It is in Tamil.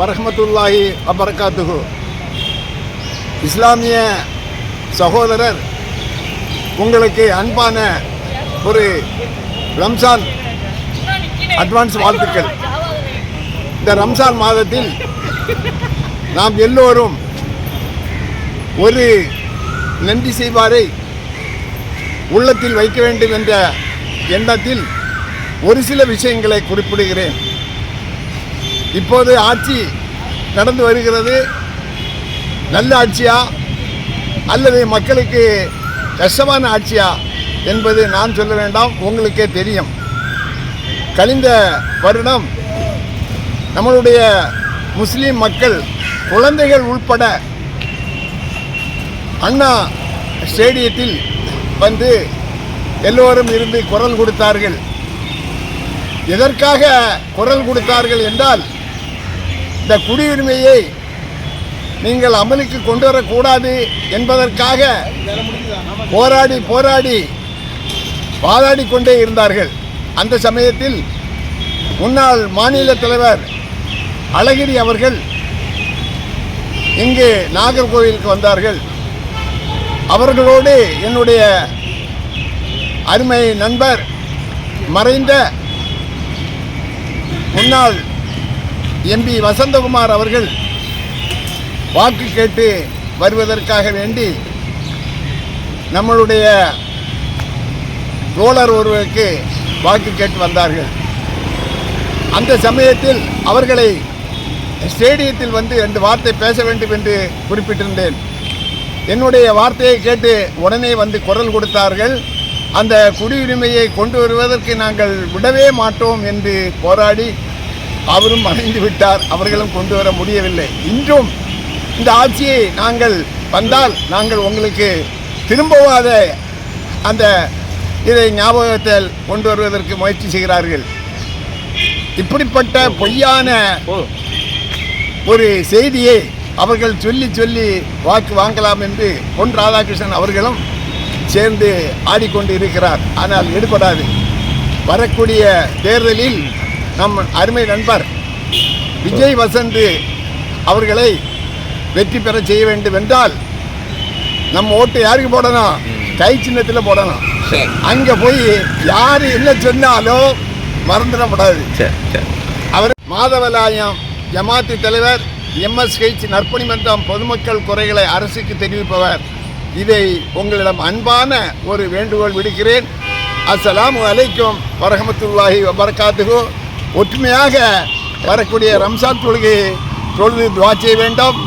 வரஹமத்துல்லாஹி அபரகாத்துகு இஸ்லாமிய சகோதரர் உங்களுக்கு அன்பான ஒரு ரம்சான் அட்வான்ஸ் வாழ்த்துக்கள். இந்த ரம்சான் மாதத்தில் நாம் எல்லோரும் ஒரு நன்றி செய்வாரை உள்ளத்தில் வைக்க வேண்டும் என்ற எண்ணத்தில் ஒரு சில விஷயங்களை குறிப்பிடுகிறேன். இப்போது ஆட்சி நடந்து வருகிறது. நல்ல ஆட்சியா அல்லது மக்களுக்கு கஷ்டமான ஆட்சியா என்பது நான் சொல்ல வேண்டாம் உங்களுக்கே தெரியும். கழிந்த வருடம் நம்மளுடைய முஸ்லீம் மக்கள் குழந்தைகள் உள்பட அண்ணா ஸ்டேடியத்தில் வந்து எல்லோரும் இருந்து குரல் கொடுத்தார்கள். எதற்காக குரல் கொடுத்தார்கள் என்றால் இந்த குடியுரிமையை நீங்கள் அமலுக்கு கொண்டு வரக்கூடாது என்பதற்காக போராடி போராடி வாதாடி கொண்டே இருந்தார்கள். அந்த சமயத்தில் முன்னாள் மாநில தலைவர் அழகிரி அவர்கள் இங்கு நாகர்கோவிலுக்கு வந்தார்கள். அவர்களோடு என்னுடைய அருமை நண்பர் மறைந்த முன்னாள் எம்பி வசந்தகுமார் அவர்கள் வாக்கு கேட்டு வருவதற்காக வேண்டி நம்மளுடைய தோழர் ஒருவருக்கு வாக்கு கேட்டு வந்தார்கள். அந்த சமயத்தில் அவர்களை ஸ்டேடியத்தில் வந்து ரெண்டு வார்த்தை பேச வேண்டும் என்று குறிப்பிட்டிருந்தேன். என்னுடைய வார்த்தையை கேட்டு உடனே வந்து குரல் கொடுத்தார்கள். அந்த குடியுரிமையை கொண்டு வருவதற்கு நாங்கள் விடவே மாட்டோம் என்று போராடி அவரும் மறைந்து விட்டார். அவர்களும் கொண்டு வர முடியவில்லை. இன்றும் இந்த ஆட்சியை நாங்கள் வந்தால் நாங்கள் உங்களுக்கு திரும்பவும் அதை அந்த இதை ஞாபகத்தில் கொண்டு வருவதற்கு முயற்சி செய்கிறார்கள். இப்படிப்பட்ட பொய்யான ஒரு செய்தியை அவர்கள் சொல்லி சொல்லி வாக்கு வாங்கலாம் என்று பொன் ராதாகிருஷ்ணன் அவர்களும் சேர்ந்து ஆடிக்கொண்டு இருக்கிறார் ஆனால் ஈடுபடாது வரக்கூடிய தேர்தலில் நம் அருமை நண்பர் விஜய் வசந்த் அவர்களை வெற்றி பெற செய்ய வேண்டும் என்றால் நம்ம ஓட்டு யாருக்கு போடணும்? கை சின்னத்தில் போடணும். அங்கே போய் யார் என்ன சொன்னாலும் சரி அவர் மாதவலாயம் ஜமாத்து தலைவர் எம்எஸ்ஹெச் நற்பணி மன்றம் பொதுமக்கள் குறைகளை அரசுக்கு தெரிவிப்பவர். இதை உங்களிடம் அன்பான ஒரு வேண்டுகோள் விடுக்கிறேன். அஸ்ஸலாமு அலைக்கும் வரஹமத்துல்லாஹி வபரகாத்துகு ஒற்றுமையாக வரக்கூடிய ரம்சான் தொழுகை தொழுது துவா செய்ய வேண்டும்.